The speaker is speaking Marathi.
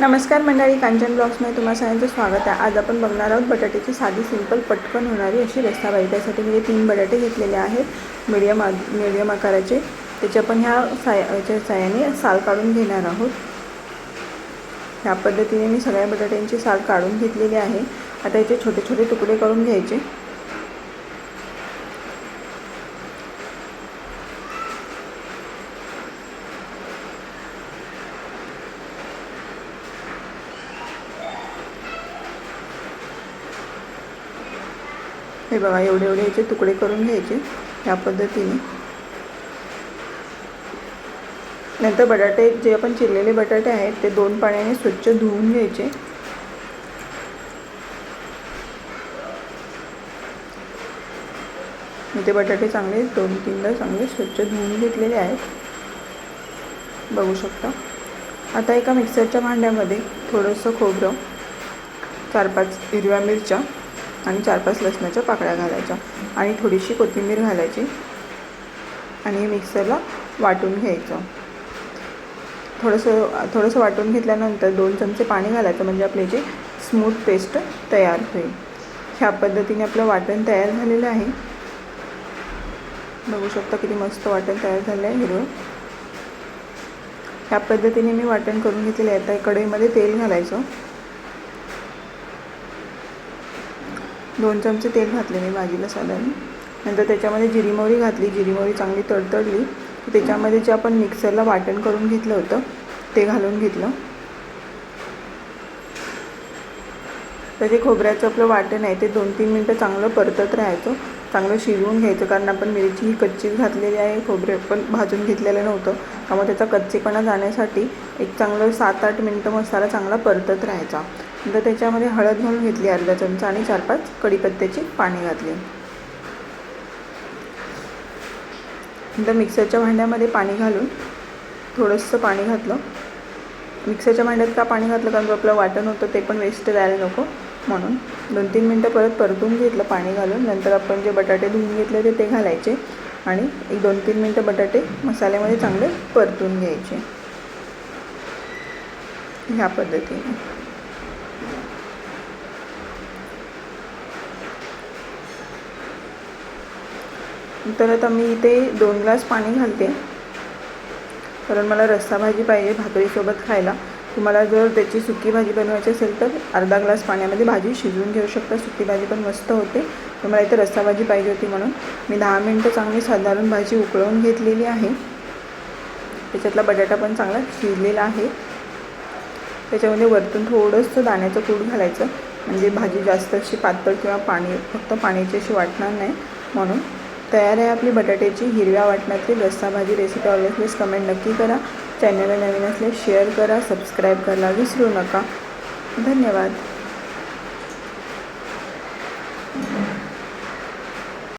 नमस्कार मंडळी कांचन ब्लॉग्समध्ये तुम्हा सगळ्यांचं स्वागत आहे. आज आपण बघणार आहोत बटाट्याची साधी सिंपल पटकन होणारी अशी रस्साबाई त्यासाठी मी हे तीन बटाटे घेतलेले आहेत. मीडियम मीडियम आकाराचे. त्याच्या पण ह्या साय याच्या सायाने साल काढून घेणार आहोत. ह्या पद्धतीने मी सगळ्या बटाट्यांची साल काढून घेतलेली आहे. आता याचे छोटे छोटे तुकडे करून घ्यायचे. हे बघा एवढे एवढे याचे तुकडे करून घ्यायचे ह्या पद्धतीने. नंतर बटाटे जे आपण चिरलेले बटाटे आहेत ते दोन पाण्याने स्वच्छ धुवून घ्यायचे. ते बटाटे चांगले दोन तीनदा चांगले स्वच्छ धुवून घेतलेले आहेत. बघू शकता. आता एका मिक्सरच्या भांड्यामध्ये थोडंसं खोबरं चार पाच हिरव्या मिरच्या आणि चार पाच लसणाच्या पाकळ्या घालायच्या. आणि थोडीशी कोथिंबीर घालायची. आणि मिक्सरला वाटून घ्यायचं. थोडंसं थोडंसं वाटून घेतल्यानंतर दोन चमचे पाणी घालायचं म्हणजे आपली जी स्मूथ पेस्ट तयार होईल. ह्या पद्धतीने आपलं वाटण तयार झालेलं आहे. बघू शकता किती मस्त वाटण तयार झालं आहे हिरवं ह्या पद्धतीने मी वाटण करून घेतलेलं आहे. आता कढईमध्ये तेल घालायचं. दोन चमचे तेल घातले मी भाजीला साधारण. नंतर त्याच्यामध्ये जिरी मोहरी घातली. जिरी मोहरी चांगली तडतडली. त्याच्यामध्ये जे आपण मिक्सरला वाटण करून घेतलं होतं ते घालून घेतलं. तर जे खोबऱ्याचं आपलं वाटण आहे ते दोन तीन मिनटं चांगलं परतत राहायचं. चांगलं शिजवून घ्यायचं कारण आपण मिरची ही कच्चीच घातलेली आहे. खोबरे पण भाजून घेतलेलं नव्हतं. त्यामुळे त्याचा कच्चेपणा जाण्यासाठी एक चांगलं सात आठ मिनटं मसाला चांगला परतत राहायचा. नंतर त्याच्यामध्ये हळद घालून घेतली अर्धा चमचा आणि चार पाच कढीपत्त्याची पाणी घातली. नंतर मिक्सरच्या भांड्यामध्ये पाणी घालून थोडंसं पाणी घातलं. मिक्सरच्या भांड्यात का पाणी घातलं? कारण आपलं वाटण होतं ते पण वेस्ट जायला नको म्हणून. दोन तीन मिनटं परत परतून घेतलं पाणी घालून. नंतर आपण जे बटाटे धुवून घेतले होते ते घालायचे आणि एक दोन तीन मिनटं बटाटे मसाल्यामध्ये चांगले परतून घ्यायचे. ह्या पद्धतीने. तर आता मी इथे दोन ग्लास पाणी घालते. कारण मला रस्सा भाजी पाहिजे भाकरीसोबत खायला. तुम्हाला जर त्याची सुकी भाजी बनवायची असेल तर अर्धा ग्लास पाण्यामध्ये भाजी शिजवून घेऊ शकता. सुकी भाजी पण मस्त होते. तर मला इथे रस्सा भाजी पाहिजे होती म्हणून. मी दहा मिनटं चांगली साधारण भाजी उकळवून घेतलेली आहे. त्याच्यातला बटाटा पण चांगला शिजलेला आहे. त्याच्यामध्ये वरतून थोडंसं दाण्याचं कूट घालायचं. म्हणजे भाजी जास्त अशी पातळ किंवा पाणी फक्त पाण्याची अशी वाटणार नाही. म्हणून तयार आहे आपली बटाट्याची हिरव्या वाटणातली रस्सा भाजी रेसिपी ऑर्डर प्लीज कमेंट नक्की करा. चॅनलला नवीन असल्यास शेअर करा सबस्क्राईब करायला विसरू नका. धन्यवाद.